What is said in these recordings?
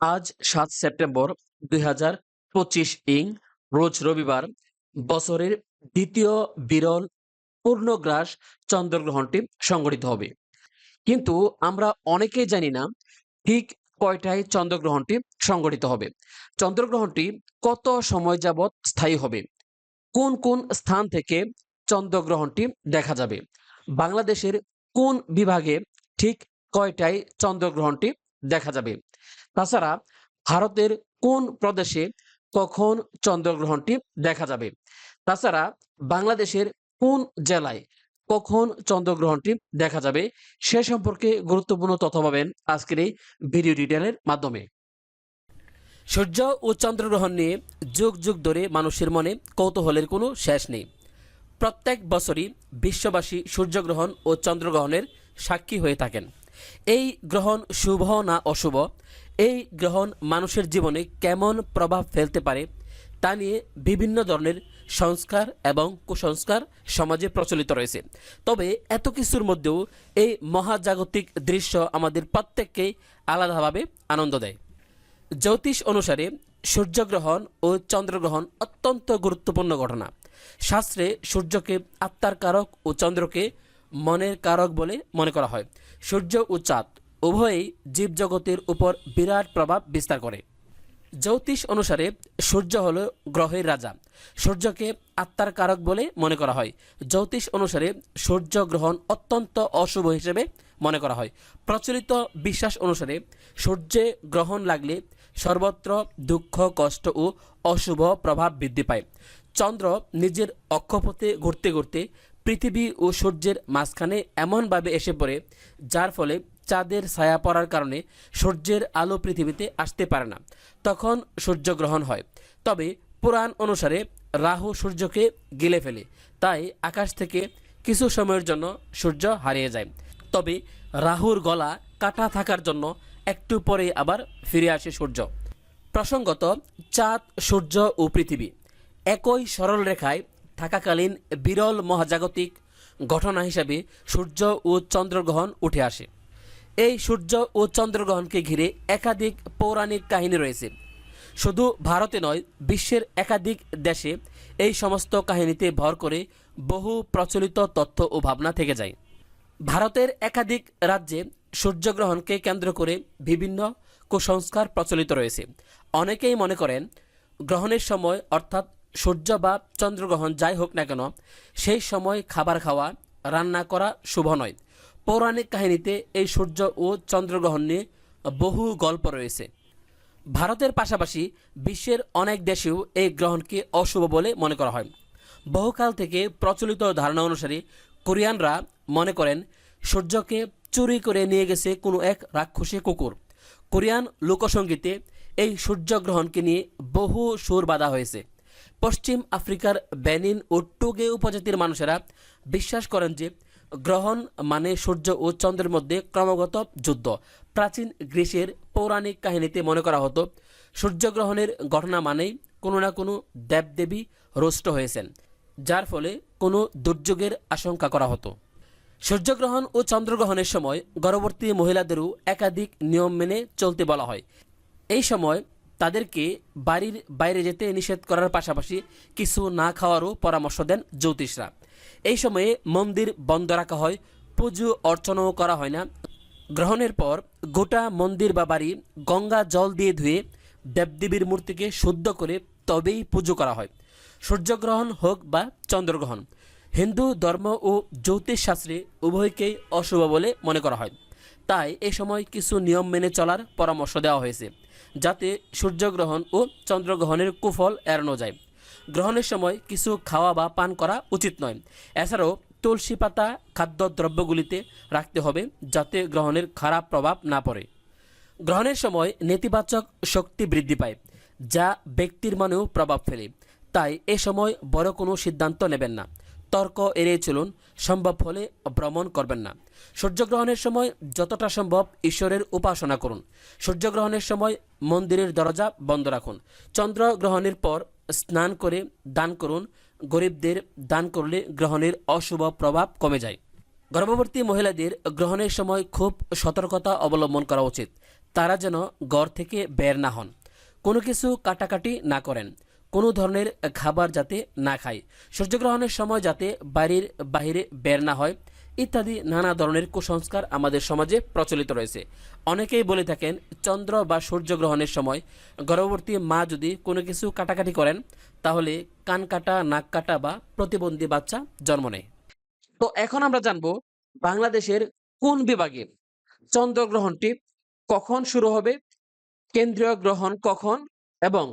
আজ সাত সেপ্টেম্বর দুই হাজার পঁচিশ ইং, রোজ রবিবার, বছরের দ্বিতীয় বিরল পূর্ণগ্রাস চন্দ্রগ্রহণটি সংঘটিত হবে। কিন্তু আমরা অনেকেই জানি না ঠিক কয়টায় চন্দ্রগ্রহণটি সংঘটিত হবে। চন্দ্রগ্রহণটি কত সময় যাবৎ স্থায়ী হবে? কোন কোন স্থান থেকে চন্দ্রগ্রহণটি দেখা যাবে? বাংলাদেশের কোন বিভাগে ঠিক কয়টায় চন্দ্রগ্রহণটি দেখা যাবে? তাছাড়া ভারতের কোন প্রদেশে কখন চন্দ্রগ্রহণটি দেখা যাবে? তাছাড়া বাংলাদেশের কোন জেলায় কখন চন্দ্রগ্রহণটি দেখা যাবে? সে সম্পর্কে গুরুত্বপূর্ণ তথ্য পাবেন আজকের এই ভিডিও ডিটেলের মাধ্যমে। সূর্য ও চন্দ্রগ্রহণ নিয়ে যুগ যুগ ধরে মানুষের মনে কৌতূহলের কোনো শেষ নেই। প্রত্যেক বছরই বিশ্ববাসী সূর্যগ্রহণ ও চন্দ্রগ্রহণের সাক্ষী হয়ে থাকেন। এই গ্রহণ শুভ না অশুভ এই গ্রহণ মানুষের জীবনে কেমন প্রভাব ফেলতে পারে, তা নিয়ে বিভিন্ন ধরনের সংস্কার এবং কুসংস্কার সমাজে প্রচলিত রয়েছে। তবে এত কিছুর মধ্যেও এই মহাজাগতিক দৃশ্য আমাদের প্রত্যেককে আলাদাভাবে আনন্দ দেয়। জ্যোতিষ অনুসারে সূর্যগ্রহণ ও চন্দ্রগ্রহণ অত্যন্ত গুরুত্বপূর্ণ ঘটনা। শাস্ত্রে সূর্যকে আত্মার কারক ও চন্দ্রকে মনের কারক বলে মনে করা হয়। সূর্য ও চাঁদ উভয়ই জীবজগতের উপর বিরাট প্রভাব বিস্তার করে। জ্যোতিষ অনুসারে সূর্য হল গ্রহের রাজা। সূর্যকে আত্মার কারক বলে মনে করা হয়। জ্যোতিষ অনুসারে সূর্য গ্রহণ অত্যন্ত অশুভ হিসেবে মনে করা হয়। প্রচলিত বিশ্বাস অনুসারে সূর্যে গ্রহণ লাগলে সর্বত্র দুঃখ, কষ্ট ও অশুভ প্রভাব বৃদ্ধি পায়। চন্দ্র নিজের অক্ষপথে ঘুরতে ঘুরতে পৃথিবী ও সূর্যের মাঝখানে এমনভাবে এসে পড়ে, যার ফলে চাঁদের ছায়া পড়ার কারণে সূর্যের আলো পৃথিবীতে আসতে পারে না। তখন সূর্যগ্রহণ হয়। তবে পুরাণ অনুসারে রাহু সূর্যকে গিলে ফেলে। তাই আকাশ থেকে কিছু সময়ের জন্য সূর্য হারিয়ে যায়। তবে রাহুর গলা কাটা থাকার জন্য একটু পরে আবার ফিরে আসে সূর্য। প্রসঙ্গত, চাঁদ, সূর্য ও পৃথিবী একই সরল রেখায় থাকাকালীন বিরল মহাজাগতিক ঘটনা হিসাবে সূর্য ও চন্দ্রগ্রহণ উঠে আসে। এই সূর্য ও চন্দ্রগ্রহণকে ঘিরে একাধিক পৌরাণিক কাহিনী রয়েছে। শুধু ভারতে নয়, বিশ্বের একাধিক দেশে এই সমস্ত কাহিনীতে ভর করে বহু প্রচলিত তথ্য ও ভাবনা থেকে যায়। ভারতের একাধিক রাজ্যে সূর্যগ্রহণকে কেন্দ্র করে বিভিন্ন কুসংস্কার প্রচলিত রয়েছে। অনেকেই মনে করেন, গ্রহণের সময় অর্থাৎ সূর্য বা চন্দ্রগ্রহণ যাই হোক না কেন, সেই সময় খাবার খাওয়া, রান্না করা শুভ নয়। পৌরাণিক কাহিনীতে এই সূর্য ও চন্দ্রগ্রহণ নিয়ে বহু গল্প রয়েছে। ভারতের পাশাপাশি বিশ্বের অনেক দেশেও এই গ্রহণকে অশুভ বলে মনে করা হয়। বহুকাল থেকে প্রচলিত ধারণা অনুসারে কোরিয়ানরা মনে করেন, সূর্যকে চুরি করে নিয়ে গেছে কোনো এক রাক্ষসী কুকুর। কোরিয়ান লোকসঙ্গীতে এই সূর্যগ্রহণকে নিয়ে বহু সুর বাঁধা হয়েছে। পশ্চিম আফ্রিকার বেনিন ও টুগে উপজাতির মানুষেরা বিশ্বাস করেন যে গ্রহণ মানে সূর্য ও চন্দ্রের মধ্যে ক্রমাগত যুদ্ধ। প্রাচীন গ্রীসের পৌরাণিক কাহিনীতে মনে করা হতো সূর্যগ্রহণের ঘটনা মানেই কোনো না কোনো দেবদেবী রুষ্ট হয়েছেন, যার ফলে কোনো দুর্যোগের আশঙ্কা করা হতো। সূর্যগ্রহণ ও চন্দ্রগ্রহণের সময় গর্ভবতী মহিলাদেরও একাধিক নিয়ম মেনে চলতে বলা হয়। এই সময় তাদেরকে বাড়ির বাইরে যেতে নিষেধ করার পাশাপাশি কিছু না খাওয়ারও পরামর্শ দেন জ্যোতিষরা। এই সময়ে মন্দির বন্ধ রাখা হয়, পুজো অর্চনাও করা হয় না। গ্রহণের পর গোটা মন্দির বা বাড়ি গঙ্গা জল দিয়ে ধুয়ে দেবদেবীর মূর্তিকে শুদ্ধ করে তবেই পুজো করা হয়। সূর্যগ্রহণ হোক বা চন্দ্রগ্রহণ, হিন্দু ধর্ম ও জ্যোতিষ শাস্ত্রে উভয়কেই অশুভ বলে মনে করা হয়। তাই এ সময় কিছু নিয়ম মেনে চলার পরামর্শ দেওয়া হয়েছে, যাতে সূর্যগ্রহণ ও চন্দ্রগ্রহণের কুফল এড়ানো যায়। গ্রহণের সময় কিছু খাওয়া বা পান করা উচিত নয়। এছাড়াও তুলসী পাতা খাদ্যদ্রব্যগুলিতে রাখতে হবে যাতে গ্রহণের খারাপ প্রভাব না পড়ে। গ্রহণের সময় নেতিবাচক শক্তি বৃদ্ধি পায়, যা ব্যক্তির মনেও প্রভাব ফেলে। তাই এ সময় বড় কোনো সিদ্ধান্ত নেবেন না। তর্ক এড়িয়ে চলুন, সম্ভব হলে ভ্রমণ করবেন না। সূর্যগ্রহণের সময় যতটা সম্ভব ঈশ্বরের উপাসনা করুন। সূর্যগ্রহণের সময় মন্দিরের দরজা বন্ধ রাখুন। চন্দ্রগ্রহণের পর স্নান করে দান করুন। গরিবদের দান করলে গ্রহণের অশুভ প্রভাব কমে যায়। গর্ভবতী মহিলাদের গ্রহণের সময় খুব সতর্কতা অবলম্বন করা উচিত। তারা যেন ঘর থেকে বের না হন। কোনো কিছু কাটাকাটি না করেন। কোনো ধরনের খাবার যাতে না খায়। সূর্যগ্রহণের সময় যাতে বাড়ির বাহিরে বের না হয়। ইত্যাদি নানা ধরনের কুসংস্কার আমাদের সমাজে প্রচলিত রয়েছে। অনেকেই বলে থাকেন, চন্দ্র বা সূর্যগ্রহণের সময় গর্ভবতী মা যদি কোনো কিছু কাটাকাটি করেন, তাহলে কান কাটা, নাক কাটা বা প্রতিবন্ধী বাচ্চা জন্ম নেয়। তো এখন আমরা জানব বাংলাদেশের কোন বিভাগে চন্দ্রগ্রহণটি কখন শুরু হবে, কেন্দ্রীয় গ্রহণ কখন এবং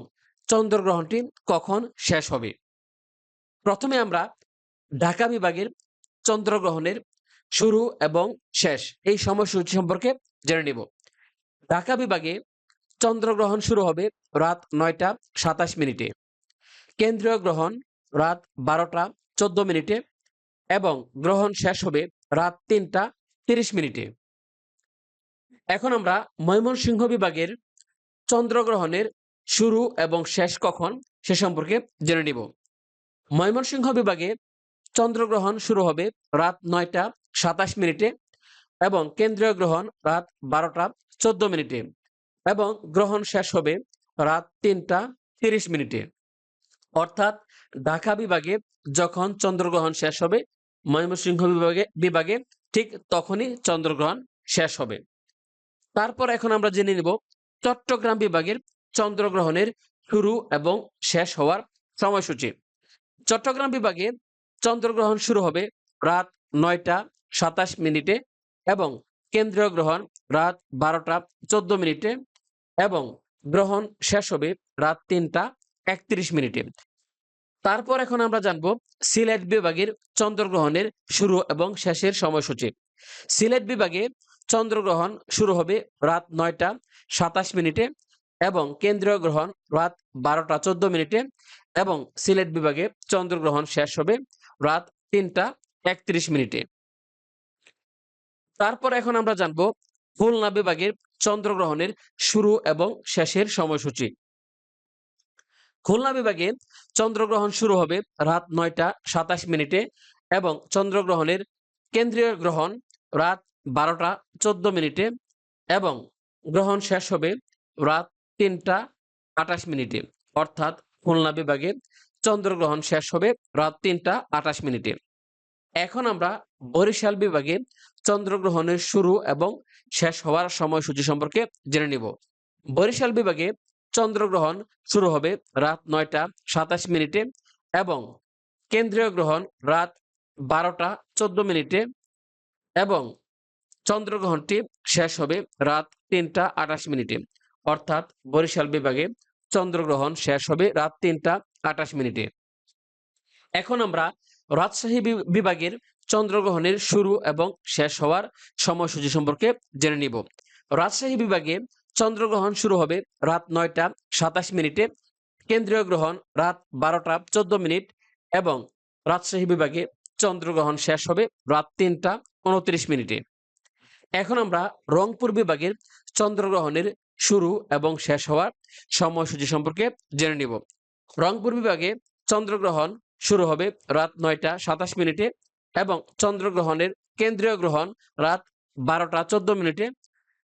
চন্দ্রগ্রহণটি কখন শেষ হবে। প্রথমে আমরা ঢাকা বিভাগের চন্দ্রগ্রহণের শুরু এবং শেষ। এই সময়সূচি সম্পর্কে জেনে নিব। ঢাকা বিভাগে চন্দ্রগ্রহণ শুরু হবে রাত নয়টা সাতাশ মিনিটে। কেন্দ্রীয় গ্রহণ রাত বারোটা চোদ্দ মিনিটে এবং গ্রহণ শেষ হবে রাত তিনটা তিরিশ মিনিটে। এখন আমরা ময়মনসিংহ বিভাগের চন্দ্রগ্রহণের শুরু এবং শেষ কখন সে সম্পর্কে জেনে নিব। ময়মনসিংহ বিভাগে চন্দ্রগ্রহণ শুরু হবে রাত নয়টা সাতাশ মিনিটে এবং কেন্দ্রীয় গ্রহণ রাত বারোটা চোদ্দ মিনিটে এবং গ্রহণ শেষ হবে রাত তিনটা তিরিশ মিনিটে। অর্থাৎ ঢাকা বিভাগে যখন চন্দ্রগ্রহণ শেষ হবে, ময়মনসিংহ বিভাগে বিভাগে ঠিক তখনই চন্দ্রগ্রহণ শেষ হবে। তারপর এখন আমরা জেনে নিব চট্টগ্রাম বিভাগের চন্দ্রগ্রহণের শুরু এবং শেষ হওয়ার সময়সূচি। চট্টগ্রাম বিভাগে চন্দ্রগ্রহণ শুরু হবে রাত নয়টা সাতাশ মিনিটে এবং কেন্দ্রীয় গ্রহণ রাত বারোটা চোদ্দ মিনিটে এবং গ্রহণ শেষ হবে রাত তিনটা একত্রিশ মিনিটে। তারপর এখন আমরা জানব সিলেট বিভাগের চন্দ্রগ্রহণের শুরু এবং শেষের সময়সূচি। সিলেট বিভাগে চন্দ্রগ্রহণ শুরু হবে রাত নয়টা সাতাশ মিনিটে এবং কেন্দ্রীয় গ্রহণ রাত বারোটা চোদ্দ মিনিটে এবং সিলেট বিভাগে চন্দ্রগ্রহণ শেষ হবে রাত তিনটা একত্রিশ মিনিটে। তারপর এখন আমরা জানব খুলনা বিভাগের চন্দ্রগ্রহণের শুরু এবং শেষের সময়সূচি। খুলনা বিভাগে চন্দ্রগ্রহণ শুরু হবে রাত নয়টা সাতাশ মিনিটে এবং চন্দ্রগ্রহণের কেন্দ্রীয় গ্রহণ রাত বারোটা চোদ্দ মিনিটে এবং গ্রহণ শেষ হবে রাত তিনটা আটাশ মিনিটে। অর্থাৎ খুলনা বিভাগে চন্দ্রগ্রহণ শেষ হবে রাত তিনটা আটাশ মিনিটে। এখন আমরা বরিশাল বিভাগে চন্দ্রগ্রহণের শুরু এবং শেষ হওয়ার সময়সূচি সম্পর্কে জেনে নিব। বরিশাল বিভাগে চন্দ্রগ্রহণ শুরু হবে রাত নয়টা সাতাশ মিনিটে এবং কেন্দ্রীয় গ্রহণ রাত বারোটা চোদ্দ মিনিটে এবং চন্দ্রগ্রহণটি শেষ হবে রাত তিনটা আটাশ মিনিটে। অর্থাৎ বরিশাল বিভাগে চন্দ্রগ্রহণ শেষ হবে রাত তিনটা আটাশ মিনিটে। এখন আমরা রাজশাহী বিভাগের চন্দ্রগ্রহণের শুরু এবং শেষ হওয়ার সময়সূচি সম্পর্কে জেনে নিব। রাজশাহী বিভাগে চন্দ্রগ্রহণ শুরু হবে রাত নয়টা সাতাশ মিনিটে। কেন্দ্রীয় গ্রহণ রাত বারোটা চোদ্দ মিনিট এবং রাজশাহী বিভাগে চন্দ্রগ্রহণ শেষ হবে রাত তিনটা উনত্রিশ মিনিটে। এখন আমরা রংপুর বিভাগের চন্দ্রগ্রহণের শুরু এবং শেষ হওয়ার সময়সূচি সম্পর্কে জেনে নিব। রংপুর বিভাগে চন্দ্রগ্রহণ শুরু হবে রাত নয়টা সাতাশ মিনিটে এবং চন্দ্রগ্রহণের কেন্দ্রীয় গ্রহণ রাত বারোটা চোদ্দ মিনিটে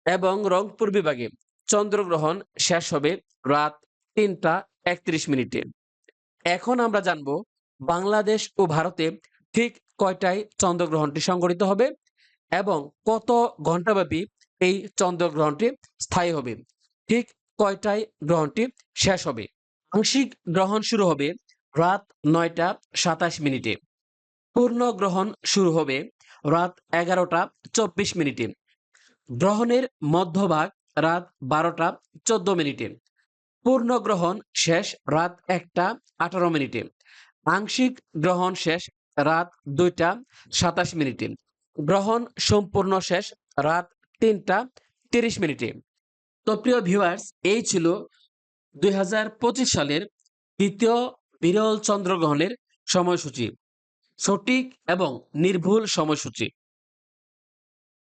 এবং রংপুর বিভাগে চন্দ্রগ্রহণ শেষ হবে রাত তিনটা একত্রিশ মিনিটে। এখন আমরা জানব বাংলাদেশ ও ভারতে ঠিক কয়টায় চন্দ্রগ্রহণটি সংঘটিত হবে এবং কত ঘন্টাব্যাপী এই চন্দ্রগ্রহণটি স্থায়ী হবে? ঠিক কয়টায় গ্রহণটি শেষ হবে? আংশিক গ্রহণ শুরু হবে রাত নয়টা সাতাশ মিনিটে। পূর্ণ গ্রহণ শুরু হবে রাত এগারোটা চব্বিশ মিনিটে। গ্রহণের মধ্যভাগ রাত বারোটা চোদ্দ মিনিটে। পূর্ণ গ্রহণ শেষ রাত একটা আঠারো মিনিটে। আংশিক গ্রহণ শেষ রাত দুইটা সাতাশ মিনিটে। গ্রহণ সম্পূর্ণ শেষ রাত তিনটা তিরিশ মিনিটে। তো প্রিয় ভিউয়ার্স, এই ছিল দুই হাজার পঁচিশ সালের দ্বিতীয় বিরল চন্দ্রগ্রহণের সময়সূচি। সঠিক এবং নির্ভুল সময়সূচি।